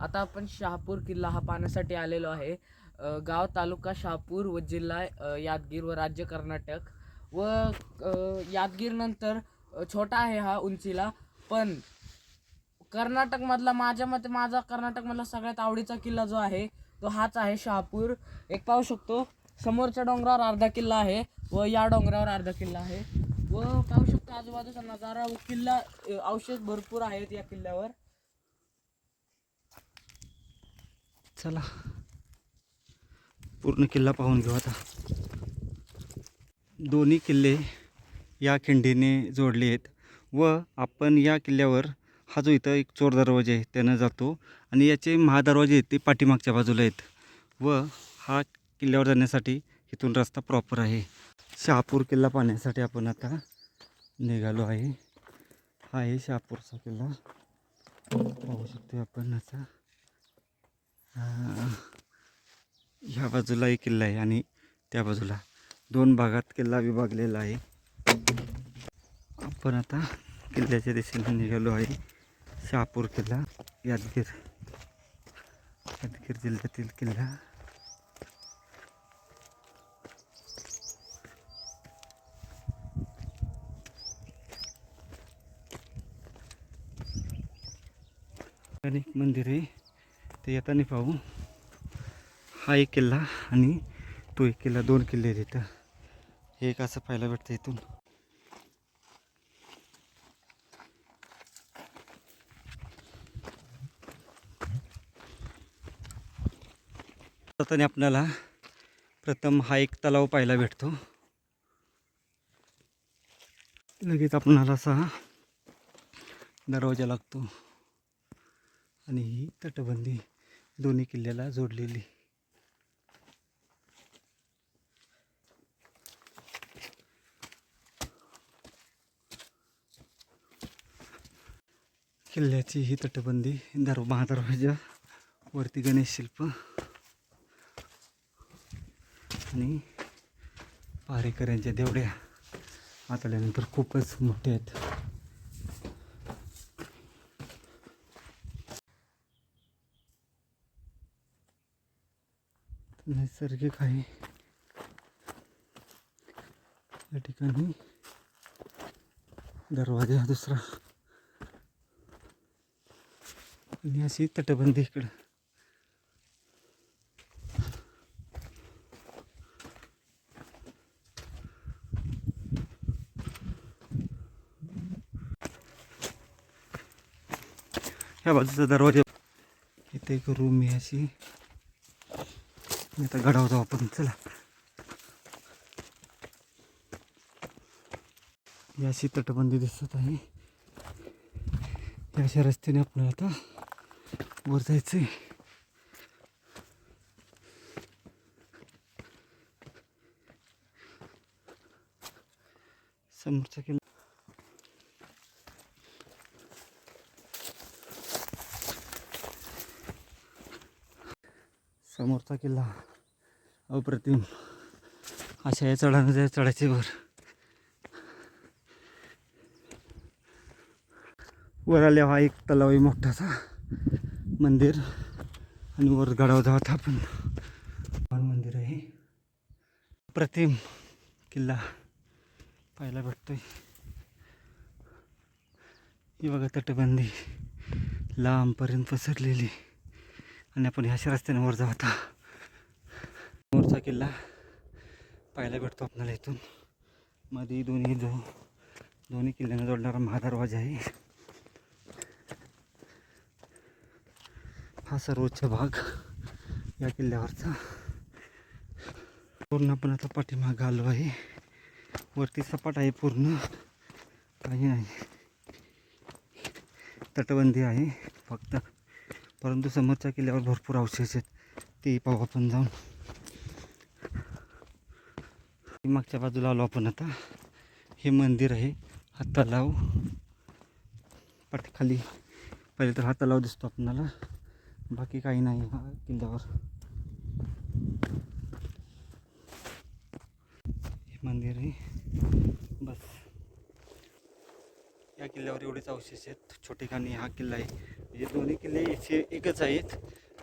आता आपण शहापूर किल्ला हा पाहण्यासाठी आलेलो आहे. गाव तालुका शहापूर व जिल्हा यादगीर व राज्य कर्नाटक. व यादगीरनंतर छोटा आहे हा उंचीला पण कर्नाटकमधला माझ्या मते माझा कर्नाटकमधला सगळ्यात आवडीचा किल्ला जो आहे तो हाच आहे शहापूर. एक पाहू शकतो समोरच्या डोंगरावर अर्धा किल्ला आहे व या डोंगरावर अर्धा किल्ला आहे. व पाहू शकतो आजूबाजूचा नजारा व किल्ला अवशेष भरपूर आहेत या किल्ल्यावर. चला. पूर्ण किल्ला पाहून घेऊ आता. दोन्ही किल्ले या खिंडीने जोडले आहेत व आपण या किल्ल्यावर हा जो इथं एक चोर दरवाजा आहे त्यानं जातो आणि याचे महादरवाजे आहेत ते पाठीमागच्या बाजूला आहेत व हा किल्ल्यावर जाण्यासाठी इथून रस्ता प्रॉपर आहे. शहापूर किल्ला पाहण्यासाठी आपण आता निघालो आहे. हा आहे शहापूरचा किल्ला. पाहू शकतो आपण आता. ह्या बाजूला एक किल्ला आहे आणि त्या बाजूला दोन भागात किल्ला विभागलेला आहे. आपण आता किल्ल्याच्या दिशेने निघालो आहे. शहापूर किल्ला यादगीर. यादगीर जिल्ह्यातील किल्ला. अनेक एक मंदिर आहे ते येताना पाहू हा एक किल्ला आणि तो एक किल्ला दोन किल्ले आहेत इथं. हे एक असं पाहायला भेटतं इथून. जाताना आपल्याला प्रथम हा एक तलाव पाहायला भेटतो. लगेच आपणाला असा दरवाजा लागतो. आणि ही तटबंदी. दोन्ही किल्ल्याला जोडलेली. किल्ल्याची ही तटबंदी दर महादरवाजा वरती गणेश शिल्प आणि पारेकऱ्यांच्या देवड्या आतल्यानंतर खूपच मोठे आहेत. नैसर्गिक आहे या ठिकाणी दरवाजा दुसरा. आणि अशी तटबंदी इकडं. ह्या बाजूचा दरवाजा. इथे एक रूम आहे अशी. आता गडावर जाऊ आपण. चला. ही अशी तटबंदी दिसत आहे. त्या अशा रस्त्याने आपण आता वर जायचंय. समोरचा किल्ला समोरचा किल्ला. अप्रतिम. अशा या चढानं चढायचे वर वर आल्यावर हा एक तलाव आहे मोठासा मंदिर आणि वर गडावर जावं आपण हनुमान मंदिर आहे. प्रतिम किल्ला पाहायला भेटतोय. ही बघा तटबंदी. लांबपर्यंत पसरलेली. आणि आपण ह्याच रस्त्याने वर जाऊ आता. समोरचा किल्ला पाहायला भेटतो आपल्याला इथून. मध्ये दोन्ही जो दोन्ही किल्ल्यांना जोडणारा महादरवाजा आहे. हा सर्वोच्च भाग या किल्ल्यावरचा. पूर्ण आपण आता पाठीमाग आलो आहे. वरती सपाट आहे पूर्ण. काही नाही. तटबंदी आहे. फक्त परंतु समोरच्या किल्ल्यावर भरपूर अवशेष आहेत. ते पाहू आपण जाऊन. मागच्या बाजूला आलो आपण आता. हे मंदिर आहे. हा तलाव. पाठी खाली पहिले तर हा तलाव दिसतो आपणाला. बाकी काही नाही हा किल्ल्यावर. हे मंदिर आहे. बस. या किल्ल्यावर एवढेच अवशेष आहेत. छोटी खाणी हा किल्ला आहे. हे दोन्ही किल्ले इथे एकच आहेत.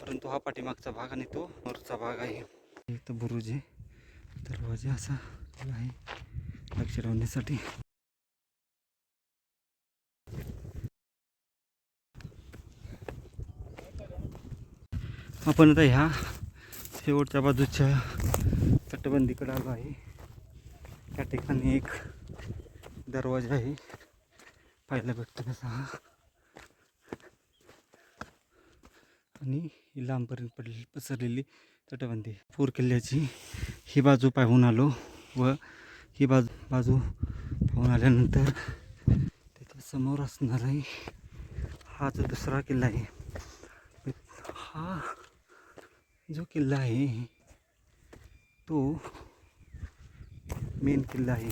परंतु हा पाठीमागचा भाग आणि तो वरचा भाग आहे. इथं बुरुज आहे. दरवाजा असा आहे. लक्ष ठेवण्यासाठी. आपण आता ह्या शेवटच्या बाजूच्या तटबंदीकडे आलो आहे. त्या ठिकाणी एक दरवाजा आहे. पाहायला भेटतो कसा हा आणि ही लांबपर्यंत पडलेली पसरलेली तटबंदी. पूर किल्ल्याची ही बाजू पाहून आलो व ही बाजू बाजू पाहून आल्यानंतर त्याच्यासमोर असणाराही हा जो दुसरा किल्ला आहे. हा जो किल्ला आहे तो मेन किल्ला आहे.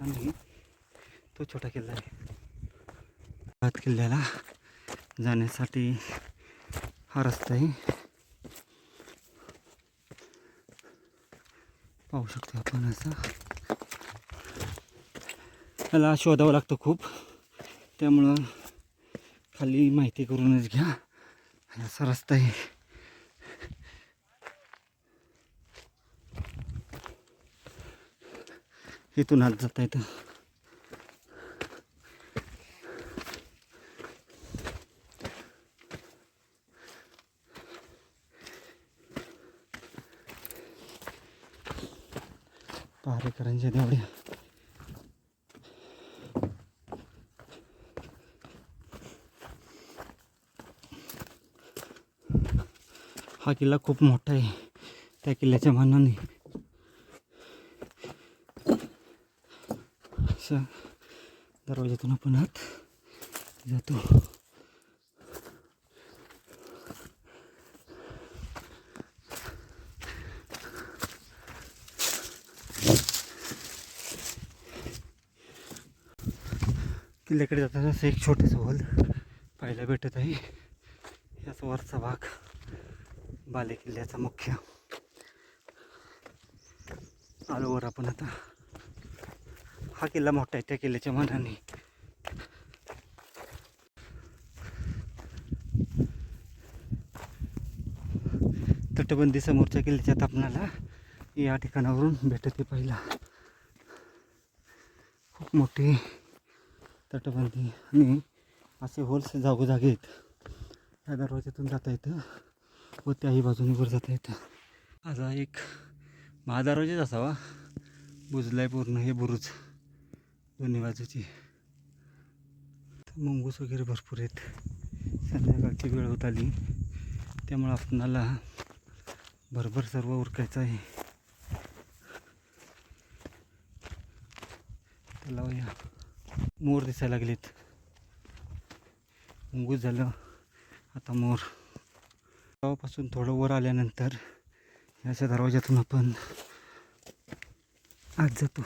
आणि तो छोटा किल्ला आहे. किल्ल्याला जाण्यासाठी हा रस्ता आहे. पाहू शकतो आपण असा. त्याला शोधावं लागतं खूप. त्यामुळं खाली माहिती करूनच घ्या. आणि असा रस्ता आहे. इथून आत जाता येतं. पहारेकरांच्या देवड्या हा किल्ला खूप मोठा आहे. त्या किल्ल्याच्या मानाने. अशा दरवाजातून आपण आत जातो. किल्ल्याकडे जाताना असं एक छोटंसं हॉल पाहायला भेटत आहे. याच वरचा भाग बाले किल्ल्याचा मुख्य आलोवर आपण आता. हा किल्ला मोठा आहे त्या किल्ल्याच्या मानाने. तटबंदी समोरच्या किल्ल्याच्या तापणाला या ठिकाणावरून भेटते पहिला खूप मोठी तटबंदी आणि असे होल्स जागोजागी आहेत. ह्या दरवाज्यातून जाता येतं व त्याही बाजूने वर जाता येतं. असा एक महादरवाजेच असावा. बुजलाय पूर्ण हे बुरुज. दोन्ही बाजूची. मुंगूस वगैरे भरपूर आहेत. संध्याकाळची वेळ होत आली. त्यामुळं आपणाला भरभर सर्व उरकायचं आहे. तलाव या मोर दिसायला लागलेत. मुंगूस झालं. आता मोर. गावापासून थोडं वर आल्यानंतर याच्या दरवाज्यातून आपण आत जातो.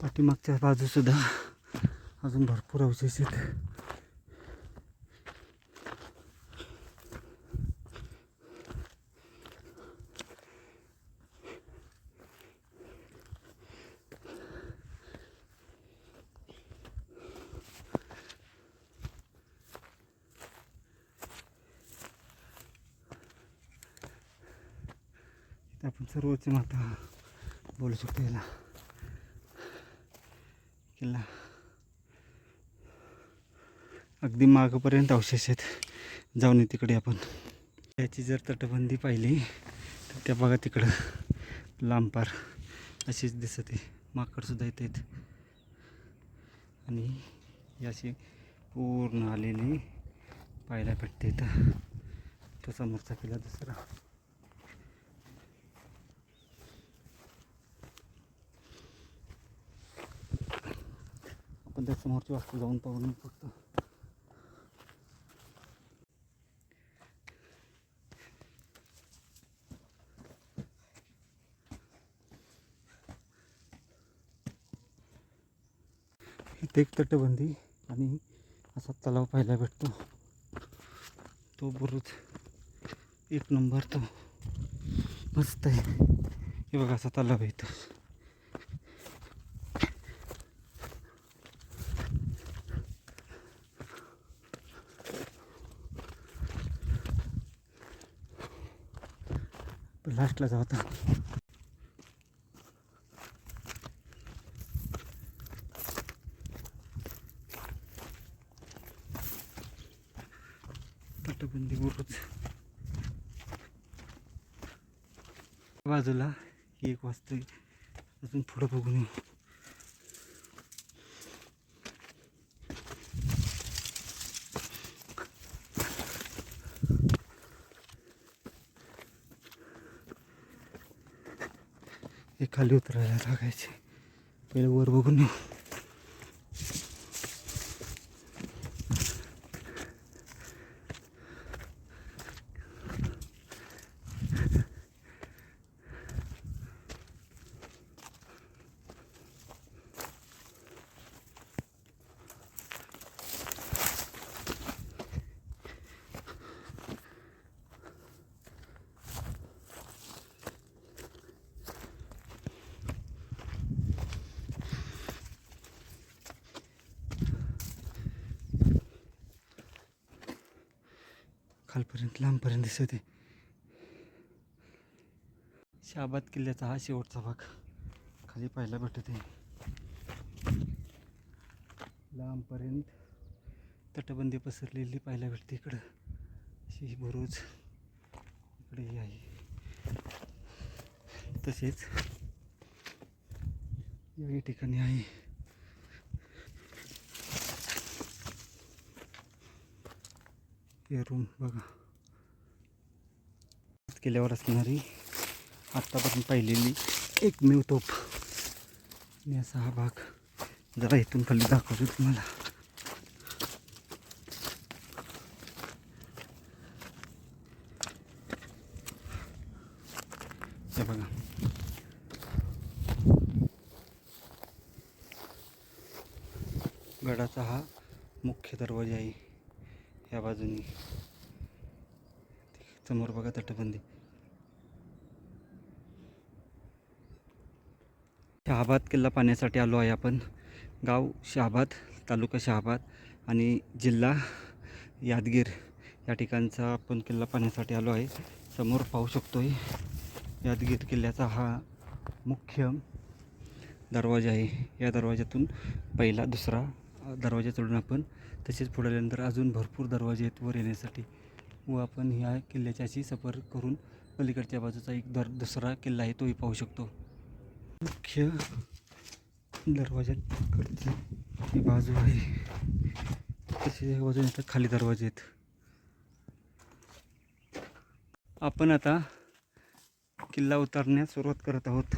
पाठीमागच्या बाजूसुद्धा अजून भरपूर अवशेष आहेत. आपण सर्वोच्च माता बोलू शकतो याला. किल्ला. अगदी मागपर्यंत अवशेष आहेत. जाऊन तिकडे आपण. याची जर तटबंदी पाहिली तर त्या बघा तिकडं लांबपार अशीच दिसते. माकडसुद्धा येत आहेत. आणि याशी पूर्ण आलेली पाहायला भेटते इथं. तो समोरचा किल्ला दुसरा. आपण त्या समोरची वास्तू जाऊन पाहून फक्त एक तटबंदी आणि असा तलाव पाहायला भेटतो. तो बुरुज एक नंबर तो. मस्त आहे. हे बघा असा तलाव आहे लास्टला जाता आता तटबंदी बुरुज बाजूला ही एक वाजता अजून पुढं बघून येऊ हे खाली उतरायला लागायचे. पहिले वर बघून येऊ. खालपर्यंत लांबपर्यंत दिसत आहे शाबाद किल्ल्याचा हा शेवटचा भाग. खाली पाहायला भेटत आहे लांबपर्यंत तटबंदी पसरलेली पाहायला भेटते इकडं. अशी बुरुज इकडे ही आहे. तसेच या ठिकाणी आहे. हे रूम बघा. केल्यावर असणारी आत्तापासून पाहिलेली एकमेव तोफ. आणि असा हा भाग जरा इथून खाली दाखवतो तुम्हाला. हे बघा. गडाचा हा मुख्य दरवाजा आहे. त्या बाजूने. समोर बघा तटबंदी. शहाबाद किल्ला पाहण्यासाठी आलो आहे आपण. गाव शहाबाद तालुका शहाबाद आणि जिल्हा यादगीर या ठिकाणचा आपण किल्ला पाहण्यासाठी आलो आहे. समोर पाहू शकतो यादगीर किल्ल्याचा हा मुख्य दरवाजा आहे. या दरवाज्यातून पहिला दुसरा दरवाजा चढून आपण तसेच पुढे आल्यानंतर अजून भरपूर दरवाजे आहेत वर येण्यासाठी. व आपण ह्या किल्ल्याची अशी सफर करून पलीकडच्या बाजूचा एक दर दुसरा किल्ला आहे तोही पाहू शकतो. मुख्य दरवाजाकडची बाजू आहे तसेच या खाली दरवाजे आहेत. आपण आता किल्ला उतरण्यास सुरुवात करत आहोत.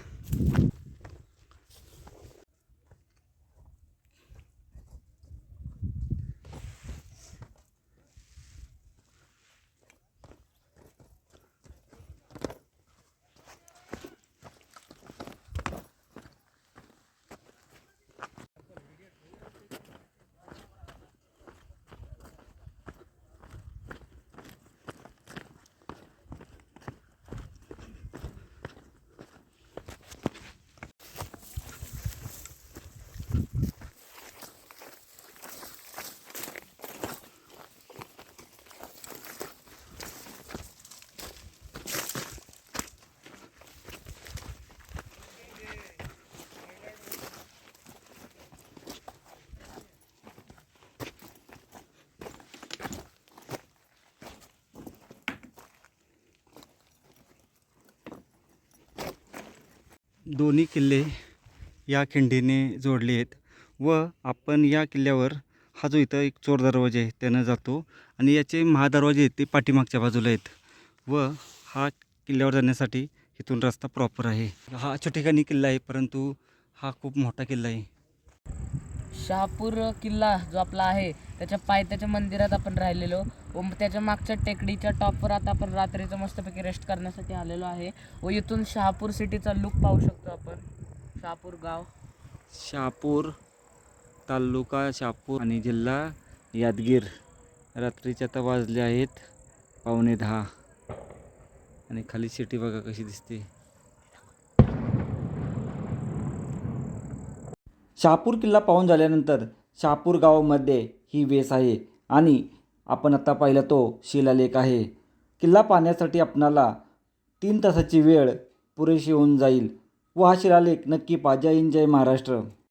दोन्ही किल्ले या खिंडीने जोडले आहेत व आपण या किल्ल्यावर हा जो इथं एक चोर दरवाजा आहे त्यानं जातो आणि याचे महादरवाजे आहेत ते पाठीमागच्या बाजूला आहेत व हा किल्ल्यावर जाण्यासाठी इथून रस्ता प्रॉपर आहे. हा ठिकाणी किल्ला आहे परंतु हा खूप मोठा किल्ला आहे. शहापूर किल्ला जो आपला आहे त्याच्या पायथ्याच्या मंदिरात आपण राहिलेलो. व मग त्याच्या मागच्या टेकडीच्या टॉपवर आता आपण रात्रीचं मस्तपैकी रेस्ट करण्यासाठी आलेलो आहे. व इथून शहापूर सिटीचा लुक पाहू शकतो आपण. शहापूर गाव. शहापूर तालुका शहापूर आणि जिल्हा यादगीर. रात्रीचे आता वाजले आहेत पावणे दहा. आणि खाली सिटी बघा कशी दिसते. शहापूर किल्ला पाहून झाल्यानंतर शहापूर गावामध्ये ही वेस आहे आणि आपण आता पाहिला तो शिलालेख आहे. किल्ला पाहण्यासाठी आपणाला तीन तासाची वेळ पुरेशी होऊन जाईल व हा शिलालेख नक्की पहा जय हिंद जय महाराष्ट्र.